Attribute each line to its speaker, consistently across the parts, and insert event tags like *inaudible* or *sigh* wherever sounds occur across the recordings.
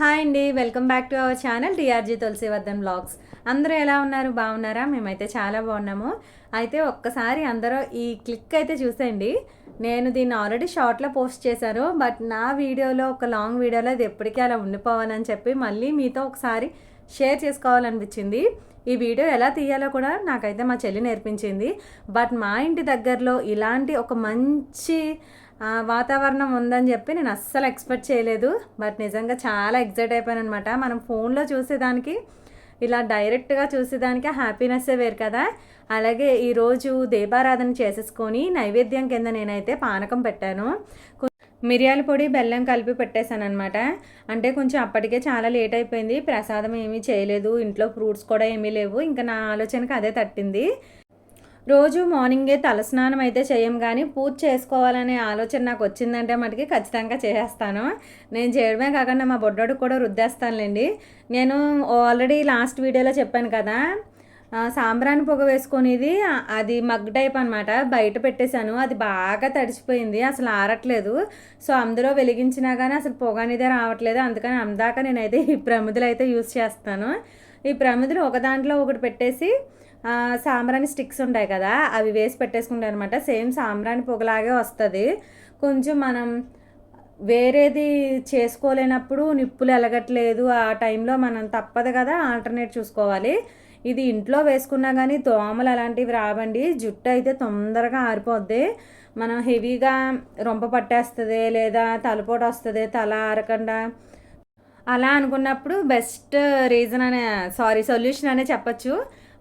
Speaker 1: Hi అండి welcome back to our channel T R G Tulasivardhan blogs అందరూ ఎలా ఉన్నారు? బాగున్నారా? మేమైతే చాలా బాగున్నాము. అయితే ఒక్కసారి అందరూ ఈ క్లిక్ అయితే చూసేయండి. నేను దీన్ని ఆల్రెడీ షార్ట్లో పోస్ట్ చేశాను బట్ నా వీడియోలో ఒక లాంగ్ వీడియోలో అది ఎప్పటికీ అలా ఉండిపోవాలని చెప్పి మళ్ళీ మీతో ఒకసారి షేర్ చేసుకోవాలనిపించింది. ఈ వీడియో ఎలా తీయాలో కూడా నాకైతే మా చెల్లి నేర్పించింది. బట్ మా ఇంటి దగ్గరలో ఇలాంటి ఒక మంచి వాతావరణం ఉందని చెప్పి నేను అస్సలు ఎక్స్పెక్ట్ చేయలేదు. బట్ నిజంగా చాలా ఎగ్జైట్ అయిపోయాను అనమాట మనం ఫోన్లో చూసేదానికి ఇలా డైరెక్ట్గా చూసేదానికి హ్యాపీనెస్సే వేరు కదా. అలాగే ఈరోజు దీపారాధన చేసేసుకొని నైవేద్యం కింద నేనైతే పానకం పెట్టాను. మిరియాల పొడి బెల్లం కలిపి పెట్టేశాను అనమాట అంటే కొంచెం అప్పటికే చాలా లేట్ అయిపోయింది. ప్రసాదం ఏమీ చేయలేదు. ఇంట్లో ఫ్రూట్స్ కూడా ఏమీ లేవు. ఇంకా నా ఆలోచనకి అదే తట్టింది. రోజు మార్నింగే తలస్నానం అయితే చేయం కానీ పూజ చేసుకోవాలనే ఆలోచన నాకు వచ్చిందంటే మటుకి ఖచ్చితంగా చేసేస్తాను. నేను చేయడమే కాకుండా మా బొడ్డోడు కూడా రుద్దేస్తానులేండి. నేను ఆల్రెడీ లాస్ట్ వీడియోలో చెప్పాను కదా సాంబ్రాణి పొగ వేసుకునేది అది మగ్ టైప్ అనమాట బయట పెట్టేశాను అది బాగా తడిచిపోయింది అసలు ఆరట్లేదు. సో అందులో వెలిగించినా కానీ అసలు పొగ అనేదే రావట్లేదు. అందుకని అందాక నేనైతే ఈ ప్రమిదలు అయితే యూస్ చేస్తాను. ఈ ప్రమిదలు ఒక దాంట్లో ఒకటి పెట్టేసి సాంబ్రాణి స్టిక్స్ ఉంటాయి కదా అవి వేసి పెట్టేసుకుంటాను అనమాట సేమ్ సాంబ్రాణి పొగలాగే వస్తుంది. కొంచెం మనం వేరేది చేసుకోలేనప్పుడు నిప్పులు ఎలగట్లేదు ఆ టైంలో మనం తప్పదు కదా ఆల్టర్నేట్ చూసుకోవాలి. ఇది ఇంట్లో వేసుకున్నా కానీ దోమలు అలాంటివి రావండి జుట్టు అయితే తొందరగా ఆరిపోద్ది. మనం హెవీగా రొంప పట్టేస్తుంది లేదా తలపోటు వస్తుంది తల ఆరకుండా. అలా అనుకున్నప్పుడు బెస్ట్ రీజన్ అనే సారీ సొల్యూషన్ అనే చెప్పచ్చు.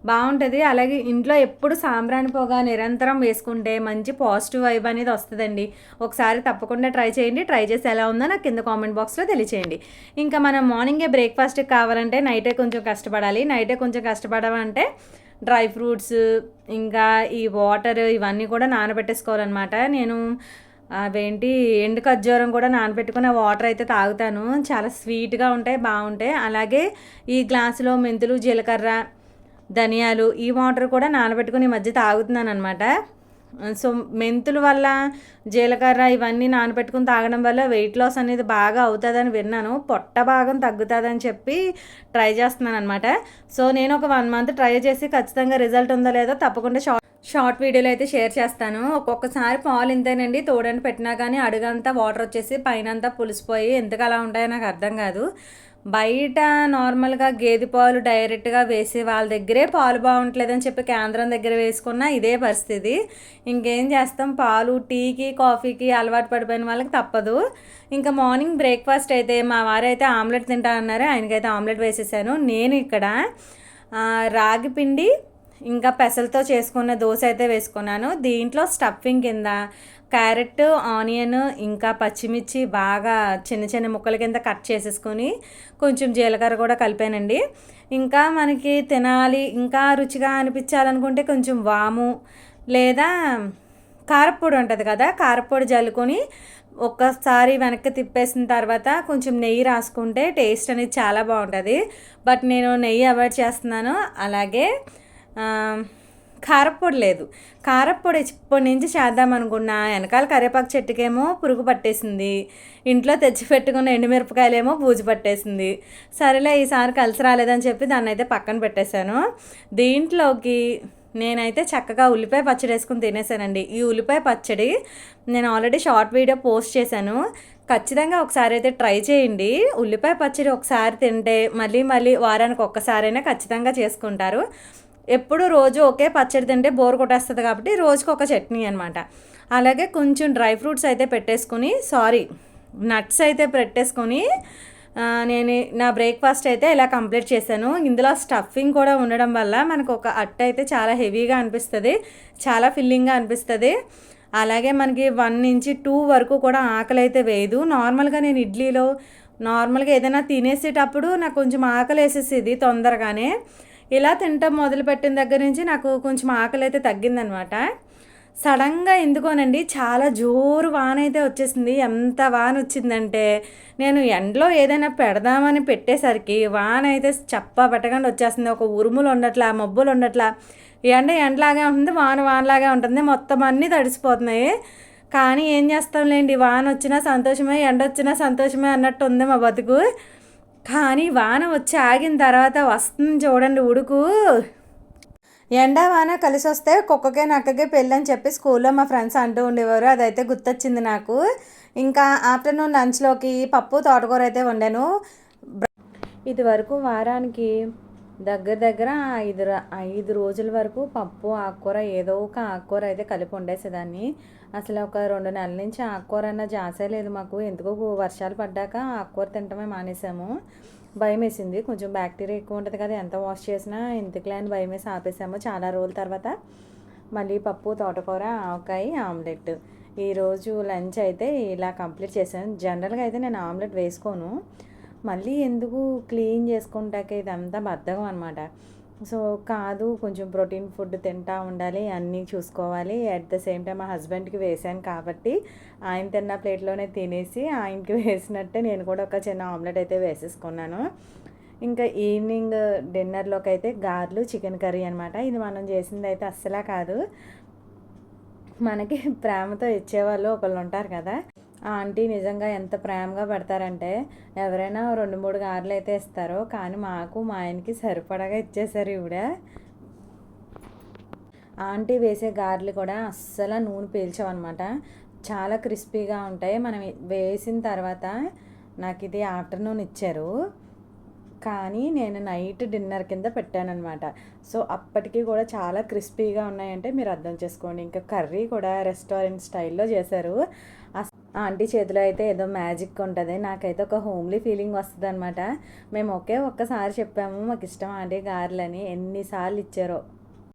Speaker 1: బాగుంటుంది. అలాగే ఇంట్లో ఎప్పుడు సాంబ్రాణి పొగ నిరంతరం వేసుకుంటే మంచి పాజిటివ్ వైబ్ అనేది వస్తుందండి. ఒకసారి తప్పకుండా ట్రై చేయండి. ట్రై చేసి ఎలా ఉందో నాకు కింద కామెంట్ బాక్స్లో తెలియచేయండి. ఇంకా మనం మార్నింగే బ్రేక్ఫాస్ట్ కావాలంటే నైటే కొంచెం కష్టపడాలి. నైటే కొంచెం కష్టపడాలంటే డ్రై ఫ్రూట్స్ ఇంకా ఈ వాటర్ ఇవన్నీ కూడా నానబెట్టేసుకోవాలన్నమాట. నేను అవేంటి ఎండు ఖర్జూరం కూడా నానబెట్టుకుని ఆ వాటర్ అయితే తాగుతాను. చాలా స్వీట్గా ఉంటాయి బాగుంటాయి. అలాగే ఈ గ్లాసులో మెంతులు జీలకర్ర ధనియాలు ఈ వాటర్ కూడా నానబెట్టుకుని ఈ మధ్య తాగుతున్నాను అనమాట సో మెంతుల వల్ల జీలకర్ర ఇవన్నీ నానబెట్టుకుని తాగడం వల్ల వెయిట్ లాస్ అనేది బాగా అవుతుందని విన్నాను. పొట్ట భాగం తగ్గుతుందని చెప్పి ట్రై చేస్తున్నాను అనమాట సో నేను ఒక వన్ మంత్ ట్రై చేసి ఖచ్చితంగా రిజల్ట్ ఉందో లేదో తప్పకుండా షార్ట్ షార్ట్ వీడియోలో అయితే షేర్ చేస్తాను. ఒక్కొక్కసారి పాలు ఇంతేనండి తోడని పెట్టినా కానీ అడుగంతా వాటర్ వచ్చేసి పైన అంతా పులిసిపోయి ఎందుకు అలా ఉంటాయో నాకు అర్థం కాదు. బయట నార్మల్గా గేదె పాలు డైరెక్ట్గా వేసి వాళ్ళ దగ్గరే పాలు బాగుంటలేదని చెప్పి కేంద్రం దగ్గర వేసుకున్న ఇదే పరిస్థితి. ఇంకేం చేస్తాం? పాలు టీకి కాఫీకి అలవాటు పడిపోయిన వాళ్ళకి తప్పదు. ఇంకా మార్నింగ్ బ్రేక్ఫాస్ట్ అయితే మా వారైతే ఆమ్లెట్ తింటా అన్నారు ఆయనకైతే ఆమ్లెట్ వేసేసాను. నేను ఇక్కడ రాగి పిండి ఇంకా పెసలతో చేసుకున్న దోశ అయితే వేసుకున్నాను. దీంట్లో స్టఫింగ్ కింద క్యారెట్ ఆనియన్ ఇంకా పచ్చిమిర్చి బాగా చిన్న చిన్న ముక్కల కింద కట్ చేసేసుకొని కొంచెం జీలకర్ర కూడా కలిపానండి. ఇంకా మనకి తినాలి ఇంకా రుచిగా అనిపించాలనుకుంటే కొంచెం వాము లేదా కారపొడి ఉంటుంది కదా కారపొడి జల్లుకొని ఒక్కసారి వెనక్కి తిప్పేసిన తర్వాత కొంచెం నెయ్యి రాసుకుంటే టేస్ట్ అనేది చాలా బాగుంటుంది. బట్ నేను నెయ్యి అవాయిడ్ చేస్తున్నాను. అలాగే కారప్పొడి లేదు. కారప్పొడి ఇప్పటి నుంచి చేద్దాం అనుకున్నా వెనకాల కరివేపాకు చెట్టుకేమో పురుగు పట్టేసింది. ఇంట్లో తెచ్చి పెట్టుకున్న ఎండుమిరపకాయలేమో బూజు పట్టేసింది. సరేలే ఈసారి కలిసి రాలేదని చెప్పి దాన్ని అయితే పక్కన పెట్టేశాను. దీంట్లోకి నేనైతే చక్కగా ఉల్లిపాయ పచ్చడి వేసుకుని తినేసానండి. ఈ ఉల్లిపాయ పచ్చడి నేను ఆల్రెడీ షార్ట్ వీడియో పోస్ట్ చేశాను. ఖచ్చితంగా ఒకసారి అయితే ట్రై చేయండి. ఉల్లిపాయ పచ్చడి ఒకసారి తింటే మళ్ళీ మళ్ళీ వారానికి ఒక్కసారైనా ఖచ్చితంగా చేసుకుంటారు. ఎప్పుడు రోజు ఒకే పచ్చడి తింటే బోర్ కొట్టేస్తుంది కాబట్టి రోజుకి ఒక చట్నీ అనమాట అలాగే కొంచెం డ్రై ఫ్రూట్స్ అయితే పెట్టేసుకుని సారీ నట్స్ అయితే పెట్టేసుకొని నేను నా బ్రేక్ఫాస్ట్ అయితే ఇలా కంప్లీట్ చేశాను. ఇందులో స్టఫింగ్ కూడా ఉండడం వల్ల మనకు ఒక అట్ట అయితే చాలా హెవీగా అనిపిస్తుంది చాలా ఫిల్లింగ్గా అనిపిస్తుంది. అలాగే మనకి వన్ నుంచి టూ వరకు కూడా ఆకలి అయితే వేయదు. నార్మల్గా నేను ఇడ్లీలో నార్మల్గా ఏదైనా తినేసేటప్పుడు నాకు కొంచెం ఆకలి వేసేసేది తొందరగానే. ఇలా తింటాం మొదలుపెట్టిన దగ్గర నుంచి నాకు కొంచెం ఆకలి అయితే తగ్గిందనమాట సడన్గా ఎందుకోనండి? చాలా జోరు వాన అయితే వచ్చేసింది. ఎంత వాన వచ్చిందంటే నేను ఎండలో ఏదైనా పెడదామని పెట్టేసరికి వాన అయితే చప్ప పెట్టకుండా వచ్చేస్తుంది ఒక ఉరుములు ఉండట్లా మబ్బులు ఉండట్లా ఎండ ఎండలాగే ఉంటుంది వాన వానలాగే ఉంటుంది. మొత్తం అన్నీ తడిసిపోతున్నాయి. కానీ ఏం చేస్తాంలేండి? వాన వచ్చినా సంతోషమే ఎండ వచ్చినా సంతోషమే అన్నట్టు ఉంది మా బతుకు. కానీ వాన వచ్చి ఆగిన తర్వాత వస్తుంది చూడండి ఉడుకు. ఎండా వాన కలిసి వస్తే కుక్కకే నక్కకే పెళ్ళి అని చెప్పి స్కూల్లో మా ఫ్రెండ్స్ అంటూ ఉండేవారు. అదైతే గుర్తొచ్చింది నాకు. ఇంకా ఆఫ్టర్నూన్ లంచ్లోకి పప్పు తోటకూర అయితే వండాను. ఇదివరకు వారానికి దగ్గర దగ్గర ఐదు ఐదు రోజుల వరకు పప్పు ఆకుకూర ఏదో ఒక ఆకుకూర అయితే కలిపి వండేసేదాన్ని. అసలు ఒక రెండు నెలల నుంచి ఆకుకూర అన్న జాసే లేదు మాకు. ఎందుకో వర్షాలు పడ్డాక ఆకుకూర తింటమే మానేసాము. భయం వేసింది. కొంచెం బ్యాక్టీరియా ఎక్కువ ఉంటుంది కదా ఎంత వాష్ చేసినా ఎందుకులే అని భయం వేసి ఆపేసాము చాలా రోజుల తర్వాత. మళ్ళీ పప్పు తోటకూర ఆవకాయ ఆమ్లెట్. ఈరోజు లంచ్ అయితే ఇలా కంప్లీట్ చేశాను. జనరల్గా అయితే నేను ఆమ్లెట్ వేసుకోను. మళ్ళీ ఎందుకు క్లీన్ చేసుకుంటాక ఇదంతా బద్ధకం అనమాట సో కాదు కొంచెం ప్రోటీన్ ఫుడ్ తింటా ఉండాలి అన్నీ చూసుకోవాలి. అట్ ద సేమ్ టైం మా హస్బెండ్కి వేసాను కాబట్టి ఆయన తిన్న ప్లేట్లోనే తినేసి ఆయనకి *laughs* వేసినట్టే నేను కూడా ఒక చిన్న ఆమ్లెట్ అయితే వేసేసుకున్నాను. ఇంకా ఈవినింగ్ డిన్నర్లోకి అయితే గార్లు చికెన్ కర్రీ అనమాట ఇది మనం చేసింది అయితే అస్సలా కాదు. మనకి *laughs* ప్రేమతో ఇచ్చేవాళ్ళు ఒకళ్ళు ఉంటారు కదా. ఆ ఆంటీ నిజంగా ఎంత ప్రేమగా పెడతారంటే ఎవరైనా రెండు మూడు గారెలు అయితే ఇస్తారో కానీ మాకు మా ఆయనకి సరిపడగా ఇచ్చేసారు ఈవిడ. ఆంటీ వేసే గారెలు కూడా అస్సలు నూనె పీల్చవన్నమాట. చాలా క్రిస్పీగా ఉంటాయి. మనం వేసిన తర్వాత నాకు ఇది ఆఫ్టర్నూన్ ఇచ్చారు. కానీ నేను నైట్ డిన్నర్ కింద పెట్టానమాట సో అప్పటికి కూడా చాలా క్రిస్పీగా ఉన్నాయంటే మీరు అర్థం చేసుకోండి. ఇంకా కర్రీ కూడా రెస్టారెంట్ స్టైల్లో చేశారు. అస్- ఆంటీ చేతిలో అయితే ఏదో మ్యాజిక్ ఉంటుంది. నాకైతే ఒక హోమ్లీ ఫీలింగ్ వస్తుంది అనమాట మేము ఒకే ఒక్కసారి చెప్పాము మాకు ఇష్టం ఆంటీ గారెలని. ఎన్నిసార్లు ఇచ్చారో